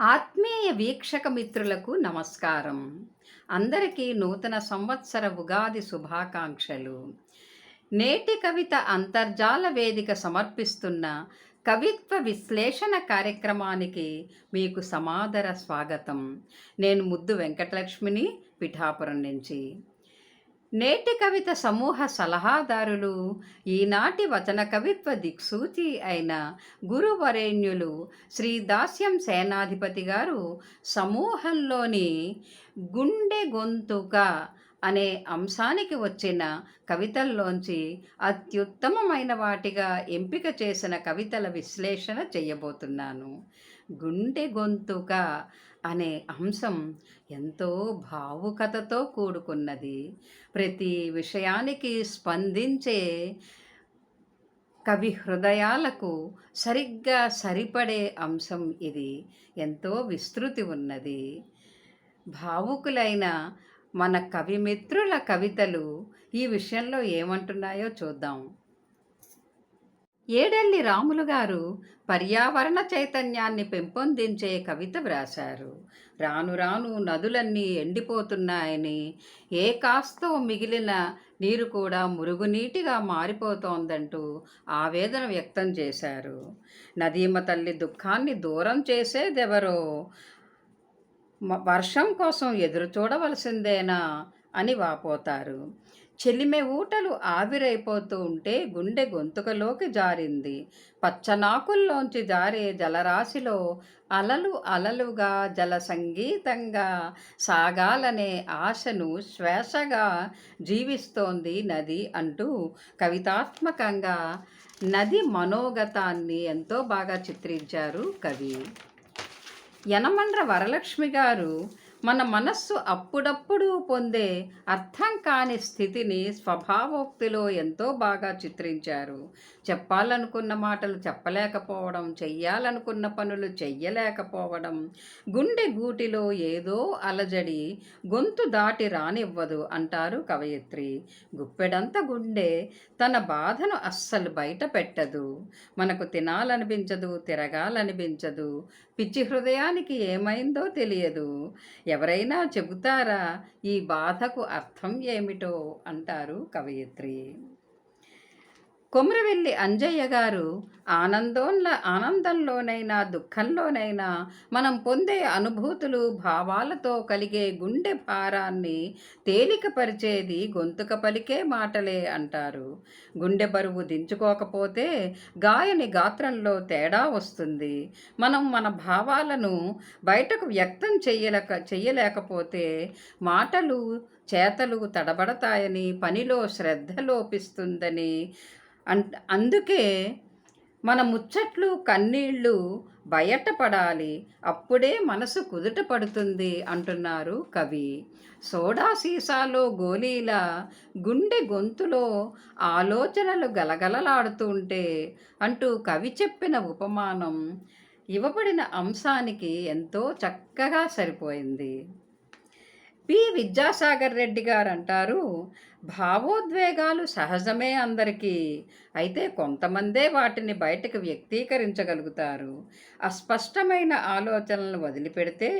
ఆత్మీయ వీక్షక మిత్రులకు నమస్కారం. అందరికీ నూతన సంవత్సర ఉగాది శుభాకాంక్షలు. నేటి కవిత అంతర్జాల వేదిక సమర్పిస్తున్న కవిత్వ విశ్లేషణ కార్యక్రమానికి మీకు సమాదర స్వాగతం. నేను ముద్దు వెంకటలక్ష్మిని పిఠాపురం నుంచి. నేటి కవిత సమూహ సలహాదారులు ఈనాటి వచన కవిత్వ దిక్సూచి అయిన గురువరేణ్యులు శ్రీ దాస్యం సేనాధిపతి గారు సమూహంలోని గుండె గొంతుక అనే అంశానికి వచ్చిన కవితల్లోంచి అత్యుత్తమమైన వాటిగా ఎంపిక చేసిన కవితల విశ్లేషణ చేయబోతున్నాను. గుండె గొంతుక అనే అంశం ఎంతో భావుకతతో కూడుకున్నది. ప్రతి విషయానికి స్పందించే కవి హృదయాలకు సరిగ్గా సరిపడే అంశం ఇది. ఎంతో విస్తృతి ఉన్నది. భావుకులైన మన కవిమిత్రుల కవితలు ఈ విషయంలో ఏమంటున్నాయో చూద్దాం. ఏడెల్లి రాములు గారు పర్యావరణ చైతన్యాన్ని పెంపొందించే కవిత వ్రాశారు. రాను రాను నదులన్నీ ఎండిపోతున్నాయని ఏ కాస్తో మిగిలిన నీరు కూడా మురుగునీటిగా మారిపోతోందంటూ ఆవేదన వ్యక్తం చేశారు. నదీమ తల్లి దుఃఖాన్ని దూరం చేసేదెవరో వర్షం కోసం ఎదురు చూడవలసిందేనా? అని వాపోతారు. చెలిమె ఊటలు ఆవిరైపోతూ ఉంటే గుండె గొంతుకలోకి జారింది. పచ్చనాకుల్లోంచి జారే జలరాశిలో అలలు అలలుగా జల సంగీతంగా సాగాలనే ఆశను శ్వాసగా జీవిస్తోంది నది అంటూ కవితాత్మకంగా నది మనోగతాన్ని ఎంతో బాగా చిత్రించారు కవి. యనమండ్ర వరలక్ష్మి గారు మన మనస్సు అప్పుడప్పుడు పొందే అర్థం కాని స్థితిని స్వభావోక్తిలో ఎంతో బాగా చిత్రించారు. చెప్పాలనుకున్న మాటలు చెప్పలేకపోవడం చెయ్యాలనుకున్న పనులు చెయ్యలేకపోవడం గుండె గూటిలో ఏదో అలజడి గొంతు దాటి రానివ్వదు అంటారు కవయిత్రి. గుప్పెడంత గుండె తన బాధను అస్సలు బయట పెట్టదు. మనకు తినాలనిపించదు తిరగాలనిపించదు. పిచ్చి హృదయానికి ఏమైందో తెలియదు. ఎవరైనా చెబుతారా ఈ బాధకు అర్థం ఏమిటో అంటారు కవయిత్రి. కొమరవెల్లి అంజయ్య గారు ఆనందంలో ఆనందంలోనైనా దుఃఖంలోనైనా మనం పొందే అనుభూతులు భావాలతో కలిగే గుండె భారాన్ని తేలికపరిచేది గొంతుక పలికే మాటలే అంటారు. గుండె బరువు దించుకోకపోతే గాయని గాత్రంలో తేడా వస్తుంది. మనం మన భావాలను బయటకు వ్యక్తం చెయ్యలేక చెయ్యలేకపోతే మాటలు చేతలు తడబడతాయని పనిలో శ్రద్ధ లోపిస్తుందని అందుకే మన ముచ్చట్లు కన్నీళ్ళు బయటపడాలి. అప్పుడే మనసు కుదుట పడుతుంది అంటున్నారు కవి. సోడా సీసాలో గోలీల గుండె గొంతులో ఆలోచనలు గలగలలాడుతుంటే అంటూ కవి చెప్పిన ఉపమానం ఇవ్వబడిన అంశానికి ఎంతో చక్కగా సరిపోయింది. పి. విద్యాసాగర్ రెడ్డి గారు అంటారు భావోద్వేగాలు సహజమే అందరికీ. అయితే కొంతమందే వాటిని బయటకు వ్యక్తీకరించగలుగుతారు. అస్పష్టమైన ఆలోచనలను వదిలిపెడితే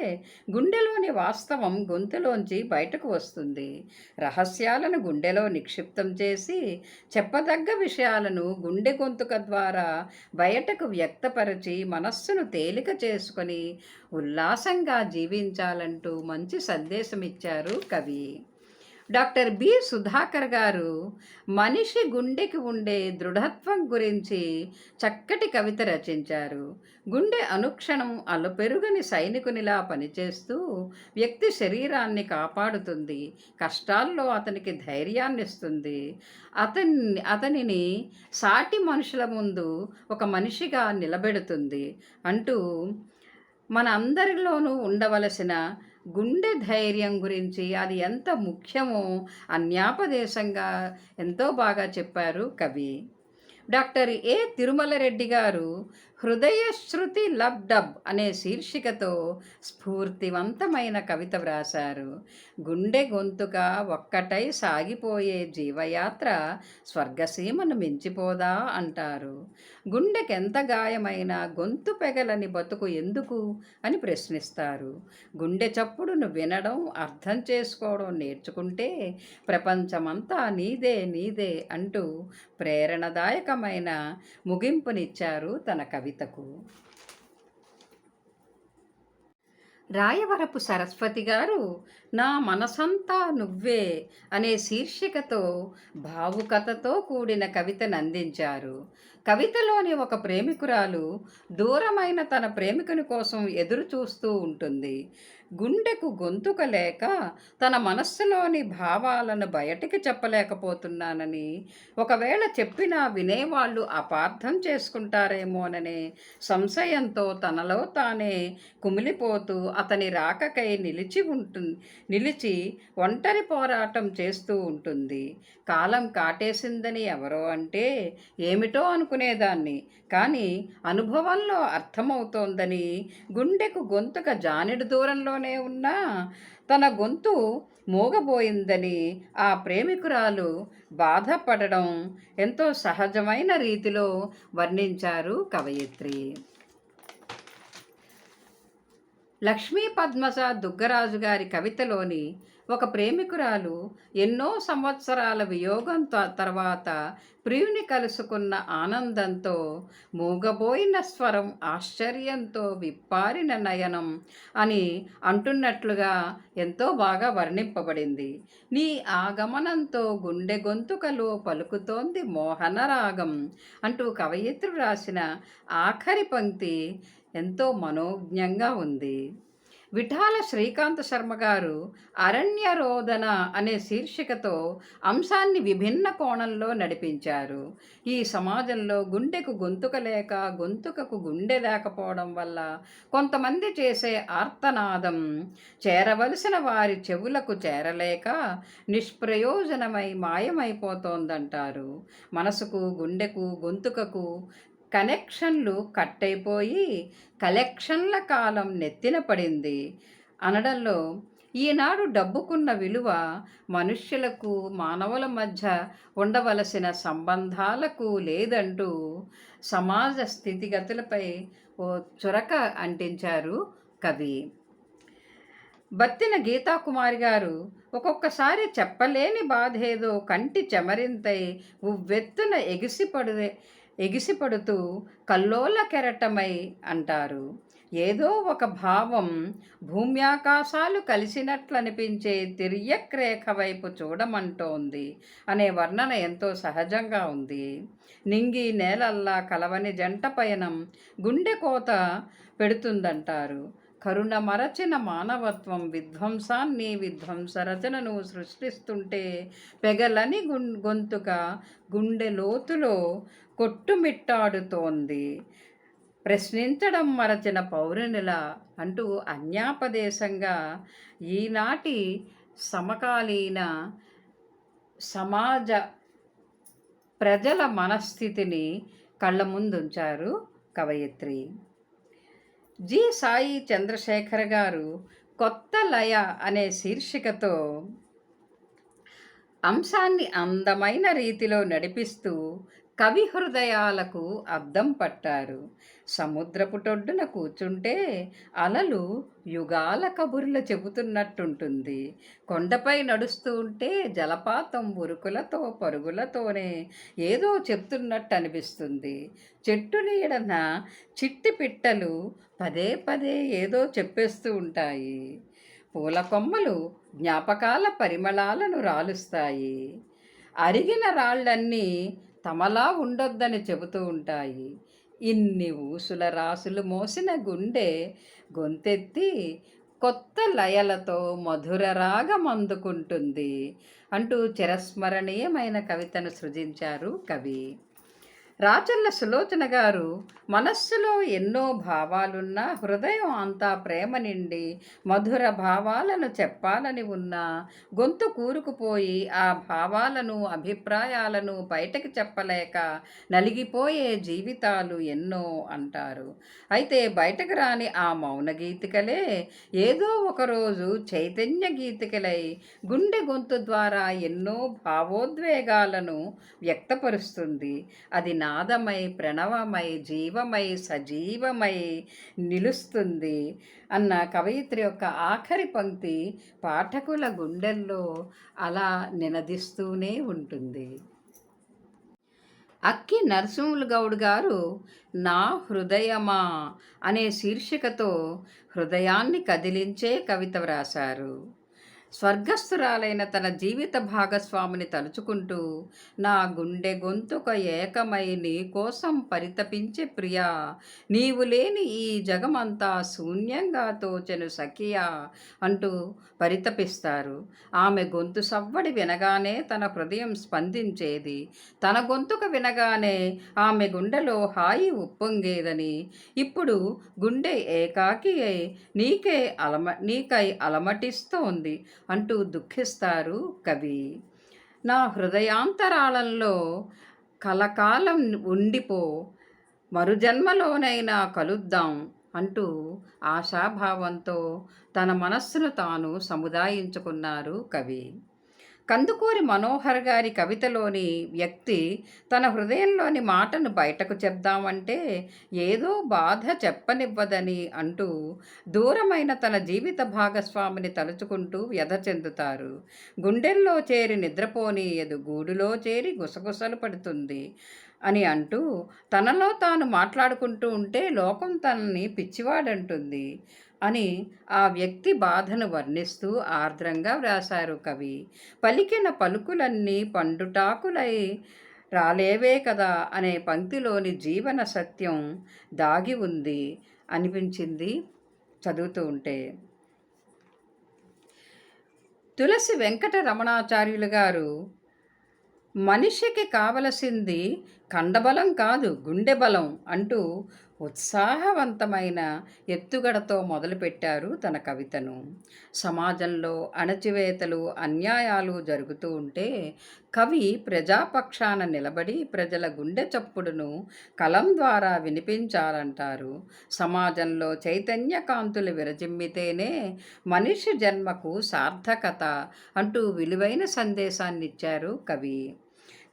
గుండెలోని వాస్తవం గొంతులోంచి బయటకు వస్తుంది. రహస్యాలను గుండెలో నిక్షిప్తం చేసి చెప్పదగ్గ విషయాలను గుండె గొంతుక ద్వారా బయటకు వ్యక్తపరిచి మనస్సును తేలిక చేసుకొని ఉల్లాసంగా జీవించాలంటూ మంచి సందేశం ఇచ్చారు కవి. డాక్టర్ బి సుధాకర్ గారు మనిషి గుండెకి ఉండే దృఢత్వం గురించి చక్కటి కవిత రచించారు. గుండె అనుక్షణం అలుపెరుగని సైనికునిలా పనిచేస్తూ వ్యక్తి శరీరాన్ని కాపాడుతుంది. కష్టాల్లో అతనికి ధైర్యాన్ని ఇస్తుంది అతన్ని అతనిని సాటి మనుషుల ముందు ఒక మనిషిగా నిలబెడుతుంది అంటూ మన అందరిలోనూ ఉండవలసిన గుండె ధైర్యం గురించి అది ఎంత ముఖ్యమో అన్యాపదేశంగా ఎంతో బాగా చెప్పారు కవి. డాక్టర్ ఏ తిరుమల రెడ్డి గారు హృదయశ్రుతి లబ్ డబ్ అనే శీర్షికతో స్ఫూర్తివంతమైన కవిత వ్రాశారు. గుండె గొంతుగా ఒక్కటై సాగిపోయే జీవయాత్ర స్వర్గసీమను మించిపోదా అంటారు. గుండెకెంత గాయమైన గొంతు పెగలని బతుకు ఎందుకు అని ప్రశ్నిస్తారు. గుండె చప్పుడును వినడం అర్థం చేసుకోవడం నేర్చుకుంటే ప్రపంచమంతా నీదే నీదే అంటూ ప్రేరణదాయకమైన ముగింపునిచ్చారు తన కవి కవితకు. రాయవరపు సరస్వతి గారు నా మనసంతా నువ్వే అనే శీర్షికతో భావుకథతో కూడిన కవితను అందించారు కవితలోని ఒక ప్రేమికురాలు దూరమైన తన ప్రేమికుని కోసం ఎదురు చూస్తూ ఉంటుంది. గుండెకు గొంతుక లేక తన మనస్సులోని భావాలను బయటికి చెప్పలేకపోతున్నానని ఒకవేళ చెప్పినా వినేవాళ్ళు అపార్థం చేసుకుంటారేమోననే సంశయంతో తనలో తానే కుమిలిపోతూ అతని రాకకై నిలిచి ఉంటుంది నిలిచి ఒంటరి పోరాటం చేస్తూ ఉంటుంది. కాలం కాటేసిందని ఎవరో అంటే ఏమిటో అనుకునేదాన్ని. కానీ అనుభవంలో అర్థమవుతోందని గుండెకు గొంతుక జానెడు దూరంలో దూరంలోనే ఉన్నా తన గొంతు మూగబోయిందని ఆ ప్రేమికురాలు బాధపడడం ఎంతో సహజమైన రీతిలో వర్ణించారు కవయిత్రి. లక్ష్మీ పద్మజ దుగ్గరాజు గారి కవితలోని ఒక ప్రేమికురాలు ఎన్నో సంవత్సరాల వియోగం తర్వాత ప్రియుని కలుసుకున్న ఆనందంతో మూగబోయిన స్వరం ఆశ్చర్యంతో విప్పారిన నయనం అని అంటున్నట్లుగా ఎంతో బాగా వర్ణింపబడింది. నీ ఆగమనంతో గుండె గొంతుకలో పలుకుతోంది మోహన రాగం అంటూ కవయిత్రుడు రాసిన ఆఖరి పంక్తి ఎంతో మనోజ్ఞంగా ఉంది. విఠాల శ్రీకాంత శర్మ గారు అరణ్యరోధన అనే శీర్షికతో అంశాన్ని విభిన్న కోణంలో నడిపించారు. ఈ సమాజంలో గుండెకు గొంతుక లేక గొంతుకకు గుండె లేకపోవడం వల్ల కొంతమంది చేసే ఆర్తనాదం చేరవలసిన వారి చెవులకు చేరలేక నిష్ప్రయోజనమై మాయమైపోతోందంటారు. మనసుకు గుండెకు గొంతుకకు కనెక్షన్లు కట్ అయిపోయి కలెక్షన్ల కాలం నెత్తిన పడింది. అనడంలో ఈనాడు డబ్బుకున్న విలువ మనుష్యులకు మానవుల మధ్య ఉండవలసిన సంబంధాలకు లేదంటూ సమాజ స్థితిగతులపై ఓ చురక అంటించారు కవి. బత్తిన గీతాకుమారి గారు ఒక్కొక్కసారి చెప్పలేని బాధేదో కంటి చెమరింతై ఉవ్వెత్తున ఎగిసిపడే ఎగిసిపడుతూ కల్లోల కెరటమై అంటారు. ఏదో ఒక భావం భూమ్యాకాశాలు కలిసినట్లనిపించే తిర్యక్రేఖ వైపు చూడమంటోంది అనే వర్ణన ఎంతో సహజంగా ఉంది. నింగి నేలల్లా కలవని జంట పయనం గుండె కోత పెడుతుందంటారు. కరుణ మరచిన మానవత్వం విధ్వంసాన్ని విధ్వంస రచనను సృష్టిస్తుంటే పెగలని గొంతుక గుండె లోతులో కొట్టుమిట్టాడుతోంది. ప్రశ్నించడం మరచిన పౌరునిల అంటూ అన్యాపదేశంగా ఈనాటి సమకాలీన సమాజ ప్రజల మనస్థితిని కళ్ళ ముందుంచారు కవయిత్రి. జి. సాయి చంద్రశేఖర్ గారు కొత్త లయ అనే శీర్షికతో అంశాన్ని అందమైన రీతిలో నడిపిస్తూ కవి హృదయాలకు అద్దం పట్టారు. సముద్రపుటొడ్డున కూర్చుంటే అలలు యుగాల కబుర్లు చెబుతున్నట్టుంటుంది. కొండపై నడుస్తూ ఉంటే జలపాతం ఉరుకులతో పరుగులతోనే ఏదో చెప్తున్నట్టు అనిపిస్తుంది చెట్టు నీడన చిట్టి పిట్టలు పదే పదే ఏదో చెప్పేస్తూ ఉంటాయి. పూల కొమ్మలు జ్ఞాపకాల పరిమళాలను రాలుస్తాయి. అరిగిన రాళ్ళన్నీ తమలా ఉండొద్దని చెబుతూ ఉంటాయి. ఇన్ని ఊసుల రాసులు మోసిన గుండె గొంతెత్తి కొత్త లయలతో మధుర రాగం అందుకుంటుంది అంటూ చిరస్మరణీయమైన కవితను సృజించారు కవి. రాచల్ల సులోచన గారు మనస్సులో ఎన్నో భావాలున్నా హృదయం అంతా ప్రేమ నిండి మధుర భావాలను చెప్పాలని ఉన్నా గొంతు కూరుకుపోయి ఆ భావాలను అభిప్రాయాలను బయటకు చెప్పలేక నలిగిపోయే జీవితాలు ఎన్నో అంటారు. అయితే బయటకు రాని ఆ మౌన గీతికలే ఏదో ఒకరోజు చైతన్య గీతికలై గుండె గొంతు ద్వారా ఎన్నో భావోద్వేగాలను వ్యక్తపరుస్తుంది. అది నా నాదమై ప్రణవమై జీవమై సజీవమై నిలుస్తుంది అన్న కవయిత్రి యొక్క ఆఖరి పంక్తి పాఠకుల గుండెల్లో అలా నినదిస్తూనే ఉంటుంది. అక్కి నరసింహులు గౌడ్ గారు నా హృదయమా అనే శీర్షికతో హృదయాన్ని కదిలించే కవిత వ్రాశారు. స్వర్గస్థురాలైన తన జీవిత భాగస్వామిని తలుచుకుంటూ నా గుండె గొంతుక ఏకమై నీ కోసం పరితపించే ప్రియా నీవు లేని ఈ జగమంతా శూన్యంగా తోచెను సఖియా అంటూ పరితపిస్తారు. ఆమె గొంతు సవ్వడి వినగానే తన హృదయం స్పందించేది. తన గొంతుక వినగానే ఆమె గుండెలో హాయి ఉప్పొంగేదని. ఇప్పుడు గుండె ఏకాకి అయి నీకే అలమ నీకై అలమటిస్తోంది. అంటూ దుఃఖిస్తారు కవి. నా హృదయాంతరాళంలో కలకాలం ఉండిపో మరుజన్మలోనైనా కలుద్దాం అంటూ ఆశాభావంతో తన మనస్సును తాను సముదాయించుకున్నారు కవి. కందుకూరి మనోహర్ గారి కవితలోని వ్యక్తి తన హృదయంలోని మాటను బయటకు చెప్దామంటే ఏదో బాధ చెప్పనివ్వదని అంటూ దూరమైన తన జీవిత భాగస్వామిని తలుచుకుంటూ వ్యధ చెందుతారు. గుండెల్లో చేరి నిద్రపోనీయదు గూడులో చేరి గుసగుసలు పడుతుంది అని అంటూ తనలో తాను మాట్లాడుకుంటూ ఉంటే లోకం తనని పిచ్చివాడంటుంది. అని ఆ వ్యక్తి బాధను వర్ణిస్తూ ఆర్ద్రంగా వ్రాశారు కవి. పలికిన పలుకులన్నీ పండుటాకులై రాలేవే కదా అనే పంక్తిలోని జీవన సత్యం దాగి ఉంది అనిపించింది చదువుతూ ఉంటే. తులసి వెంకట రమణాచార్యులు గారు మనిషికి కావలసింది కండబలం కాదు గుండె బలం అంటూ ఉత్సాహవంతమైన ఎత్తుగడతో మొదలుపెట్టారు తన కవితను. సమాజంలో అణచివేతలు అన్యాయాలు జరుగుతూ ఉంటే కవి ప్రజాపక్షాన నిలబడి ప్రజల గుండె చప్పుడును కలం ద్వారా వినిపించాలంటారు. సమాజంలో చైతన్య కాంతులు విరజిమ్మితేనే మనిషి జన్మకు సార్థకత అంటూ విలువైన సందేశాన్నిచ్చారు కవి.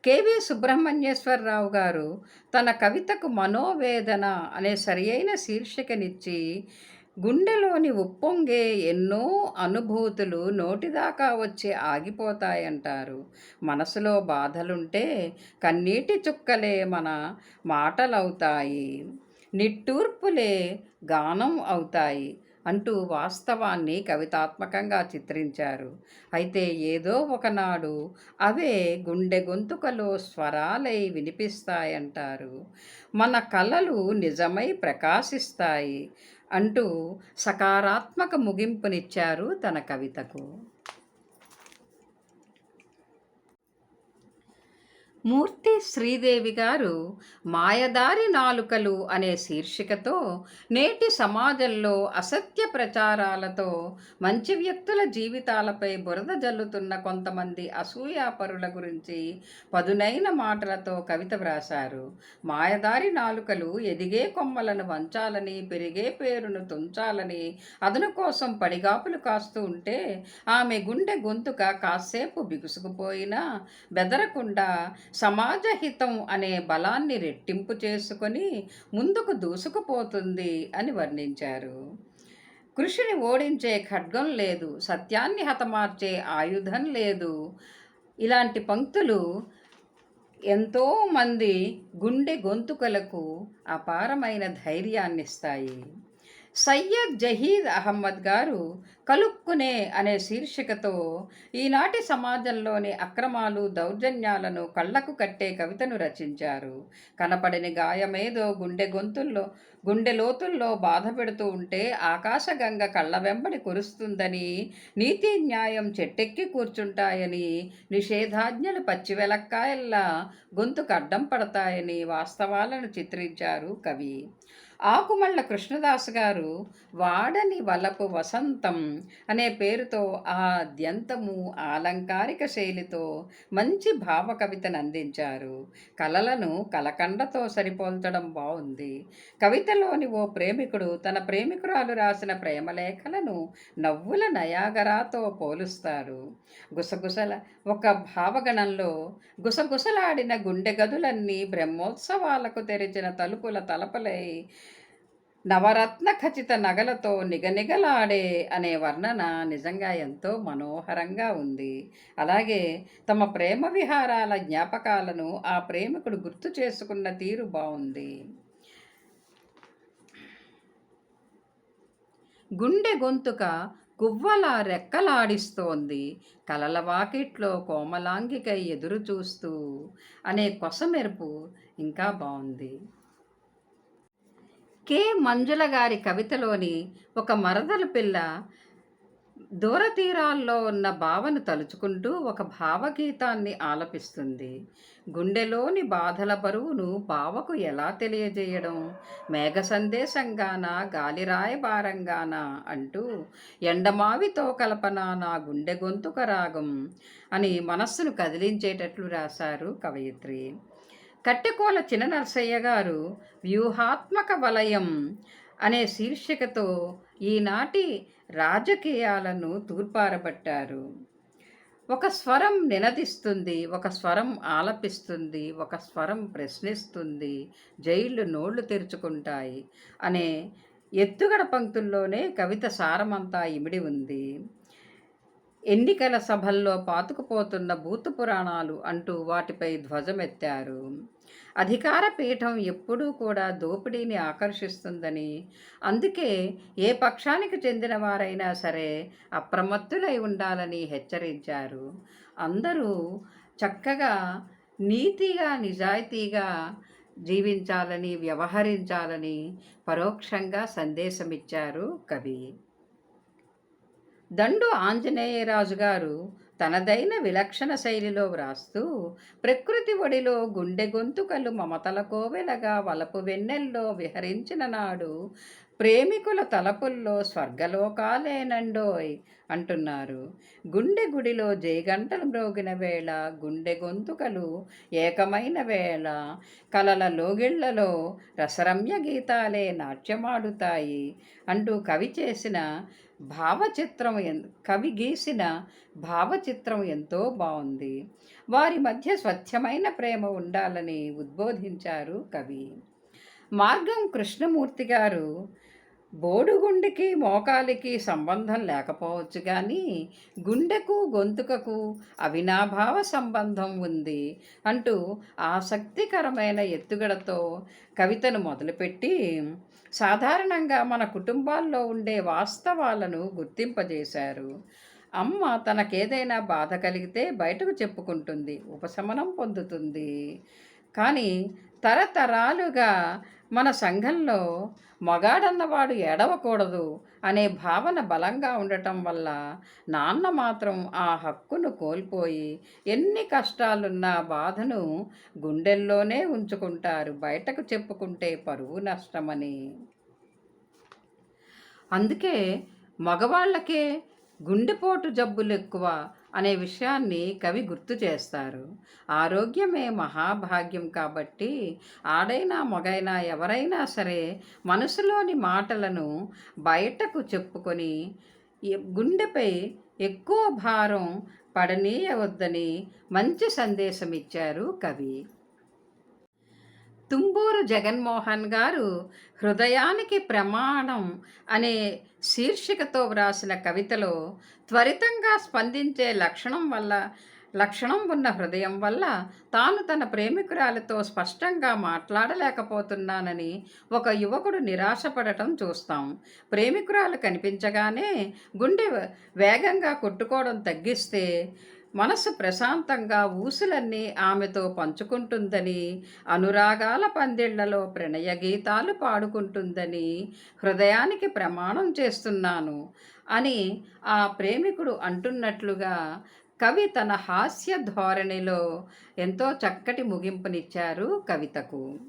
కెవి సుబ్రహ్మణ్యేశ్వరరావు గారు తన కవితకు మనోవేదన అనే సరియైన శీర్షికనిచ్చి గుండెలోని ఉప్పొంగే ఎన్నో అనుభూతులు నోటిదాకా వచ్చి ఆగిపోతాయంటారు. మనసులో బాధలుంటే కన్నీటి చుక్కలే మన మాటలవుతాయి. నిట్టూర్పులే గానం అవుతాయి. అంటూ వాస్తవాన్ని కవితాత్మకంగా చిత్రించారు. అయితే ఏదో ఒకనాడు అవే గుండె గొంతుకలో స్వరాలై వినిపిస్తాయంటారు. మన కళలు నిజమై ప్రకాశిస్తాయి అంటూ సకారాత్మక ముగింపునిచ్చారు తన కవితకు. మూర్తి శ్రీదేవి గారు మాయదారి నాలుకలు అనే శీర్షికతో నేటి సమాజంలో అసత్య ప్రచారాలతో మంచి వ్యక్తుల జీవితాలపై బురద జల్లుతున్న కొంతమంది అసూయాపరుల గురించి పదునైన మాటలతో కవిత వ్రాశారు. మాయదారి నాలుకలు ఎదిగే కొమ్మలను వంచాలని పెరిగే పేరును తుంచాలని అదను కోసం పడిగాపులు కాస్తూ ఉంటే ఆమె గుండె గొంతుక కాసేపు బిగుసుకుపోయినా బెదరకుండా సమాజహితం అనే బలాన్ని రెట్టింపు చేసుకొని ముందుకు దూసుకుపోతుంది అని వర్ణించారు. కృషిని ఓడించే ఖడ్గం లేదు సత్యాన్ని హతమార్చే ఆయుధం లేదు. ఇలాంటి పంక్తులు ఎంతోమంది గుండె గొంతుకలకు అపారమైన ధైర్యాన్నిస్తాయి. సయ్యద్ జహీద్ అహ్మద్ గారు కలుక్కునే అనే శీర్షికతో ఈనాటి సమాజంలోని అక్రమాలు దౌర్జన్యాలను కళ్ళకు కట్టే కవితను రచించారు. కనపడని గాయమేదో గుండె గొంతుల్లో గుండె లోతుల్లో బాధ పెడుతూ ఉంటే ఆకాశగంగ కళ్ళ వెంబడి కురుస్తుందని నీతి న్యాయం చెట్టెక్కి కూర్చుంటాయని నిషేధాజ్ఞలు పచ్చివెలక్కాయల్లా గొంతుకు అడ్డం పడతాయని వాస్తవాలను చిత్రించారు కవి. ఆకుమళ్ళ కృష్ణదాస్ గారు వాడని వలపు వసంతం అనే పేరుతో ఆ ద్యంతము ఆలంకారిక శైలితో మంచి భావ కవితను అందించారు. కలలను కలకండతో సరిపోల్చడం బాగుంది కవితలోని ఓ ప్రేమికుడు తన ప్రేమికురాలు రాసిన ప్రేమలేఖలను నవ్వుల నయాగరాతో పోలుస్తారు గుసగుసల ఒక భావగణంలో గుసగుసలాడిన గుండె గదులన్నీ బ్రహ్మోత్సవాలకు తెరిచిన తలుపుల తలపలై నవరత్న ఖచిత నగలతో నిగనిగలాడే అనే వర్ణన నిజంగా ఎంతో మనోహరంగా ఉంది. అలాగే తమ ప్రేమ విహారాల జ్ఞాపకాలను ఆ ప్రేమికుడు గుర్తు చేసుకున్న తీరు బాగుంది గుండె గొంతుక గువ్వల రెక్కలాడిస్తోంది. కలల వాకిట్లో కోమలాంగికై ఎదురు చూస్తూ అనే కొసమెరుపు ఇంకా బాగుంది కె. మంజుల గారి కవితలోని ఒక మరదలు పిల్ల దూరతీరాల్లో ఉన్న భావను తలుచుకుంటూ ఒక భావగీతాన్ని ఆలపిస్తుంది. గుండెలోని బాధల బరువును బావకు ఎలా తెలియజేయడం? మేఘ సందేశంగాన? గాలిరాయబారంగాన అంటూ ఎండమావితో కల్పన? నా గుండె గొంతుక రాగం అని మనస్సును కదిలించేటట్లు రాశారు కవయిత్రి. కట్టెకోల చిన నరసయ్య గారు వ్యూహాత్మక వలయం అనే శీర్షికతో ఈనాటి రాజకీయాలను తూర్పారబట్టారు. ఒక స్వరం నినదిస్తుంది ఒక స్వరం ఆలపిస్తుంది ఒక స్వరం ప్రశ్నిస్తుంది జైళ్ళు నోళ్ళు తెరుచుకుంటాయి అనే ఎత్తుగడ పంక్తుల్లోనే కవిత సారమంతా ఇమిడి ఉంది. ఎన్నికల సభల్లో పాతుకుపోతున్న భూత పురాణాలు అంటూ వాటిపై ధ్వజమెత్తారు. అధికార పీఠం ఎప్పుడూ కూడా దోపిడీని ఆకర్షిస్తుందని అందుకే ఏ పక్షానికి చెందిన వారైనా సరే అప్రమత్తులై ఉండాలని హెచ్చరించారు. అందరూ చక్కగా నీతిగా నిజాయితీగా జీవించాలని వ్యవహరించాలని పరోక్షంగా సందేశమిచ్చారు కవి. దండు ఆంజనేయరాజు గారు తనదైన విలక్షణ శైలిలో వ్రాస్తూ ప్రకృతి ఒడిలో గుండె గొంతుకలు మమతల కోవెలగా వలపు వెన్నెల్లో విహరించిన నాడు ప్రేమికుల తలపుల్లో స్వర్గలోకాలేనండోయ్ అంటున్నారు. గుండె గుడిలో జయగంటలు మ్రోగిన వేళ గుండె గొంతుకలు ఏకమైన వేళ కలల లోగిళ్ళలో రసరమ్య గీతాలే నాట్యమాడుతాయి అంటూ కవి చేసిన భావచిత్రం కవి గీసిన భావచిత్రం ఎంతో బాగుంది వారి మధ్య స్వచ్ఛమైన ప్రేమ ఉండాలని ఉద్బోధించారు కవి. మార్గం కృష్ణమూర్తి గారు బోడుగుండెకి మోకాలికి సంబంధం లేకపోవచ్చు కానీ గుండెకు గొంతుకకు అవినాభావ సంబంధం ఉంది అంటూ ఆసక్తికరమైన ఎత్తుగడతో కవితను మొదలుపెట్టి సాధారణంగా మన కుటుంబాల్లో ఉండే వాస్తవాలను గుర్తింపజేశారు. అమ్మ తనకేదైనా బాధ కలిగితే బయటకు చెప్పుకుంటుంది ఉపశమనం పొందుతుంది. కానీ తరతరాలుగా మన సంఘంలో మగాడన్నవాడు ఏడవకూడదు అనే భావన బలంగా ఉండటం వల్ల నాన్న మాత్రం ఆ హక్కును కోల్పోయి ఎన్ని కష్టాలున్నా బాధను గుండెల్లోనే ఉంచుకుంటారు బయటకు చెప్పుకుంటే పరువు నష్టమని. అందుకే మగవాళ్ళకే గుండెపోటు జబ్బులు ఎక్కువ అనే విషయాన్ని కవి గుర్తు చేస్తారు. ఆరోగ్యమే మహాభాగ్యం కాబట్టి ఆడైనా మొగైనా ఎవరైనా సరే మనసులోని మాటలను బయటకు చెప్పుకొని గుండెపై ఎక్కువ భారం పడనీయవద్దని మంచి సందేశం ఇచ్చారు కవి. తుంబూరు జగన్మోహన్ గారు హృదయానికి ప్రమాణం అనే శీర్షికతో వ్రాసిన కవితలో త్వరితంగా స్పందించే లక్షణం వల్ల లక్షణం ఉన్న హృదయం వల్ల తాను తన ప్రేమికురాలితో స్పష్టంగా మాట్లాడలేకపోతున్నానని ఒక యువకుడు నిరాశపడటం చూస్తాం. ప్రేమికురాలు కనిపించగానే గుండె వేగంగా కొట్టుకోవడం తగ్గిస్తే మనసు ప్రశాంతంగా ఊసులన్నీ ఆమెతో పంచుకుంటుందని అనురాగాల పందిళ్ళలో ప్రణయ గీతాలు పాడుకుంటుందని హృదయానికి ప్రమాణం చేస్తున్నాను అని ఆ ప్రేమికుడు అంటున్నట్లుగా కవి తన హాస్య ధోరణిలో ఎంతో చక్కటి ముగింపునిచ్చారు కవితకు.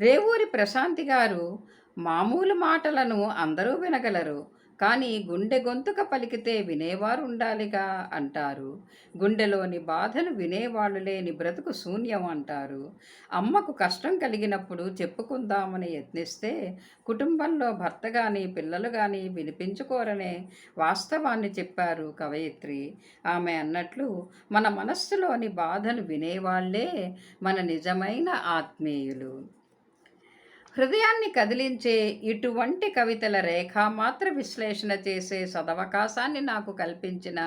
రేవూరి ప్రశాంతి గారు మామూలు మాటలను అందరూ వినగలరు. కానీ గుండె గొంతుక పలికితే వినేవారు ఉండాలిగా అంటారు. గుండెలోని బాధలు వినేవాళ్ళు లేని బ్రతుకు శూన్యం అంటారు. అమ్మకు కష్టం కలిగినప్పుడు చెప్పుకుందామని యత్నిస్తే కుటుంబంలో భర్త కానీ పిల్లలు కానీ వినిపించుకోరనే వాస్తవాన్ని చెప్పారు కవయిత్రి. ఆమె అన్నట్లు మన మనస్సులోని బాధను వినేవాళ్ళే మన నిజమైన ఆత్మీయులు. హృదయాన్ని కదిలించే ఇటువంటి కవితల రేఖామాత్ర విశ్లేషణ చేసే సదవకాశాన్ని నాకు కల్పించిన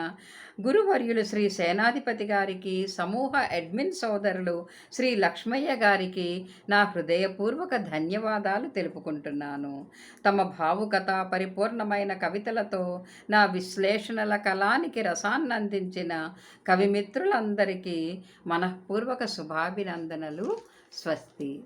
గురువర్యులు శ్రీ సేనాధిపతి గారికి సమూహ అడ్మిన్ సోదరులు శ్రీ లక్ష్మయ్య గారికి నా హృదయపూర్వక ధన్యవాదాలు తెలుపుకుంటున్నాను. తమ భావుకత పరిపూర్ణమైన కవితలతో నా విశ్లేషణల కళానికి రసాన్నందించిన కవిమిత్రులందరికీ మనఃపూర్వక శుభాభినందనలు. స్వస్తి.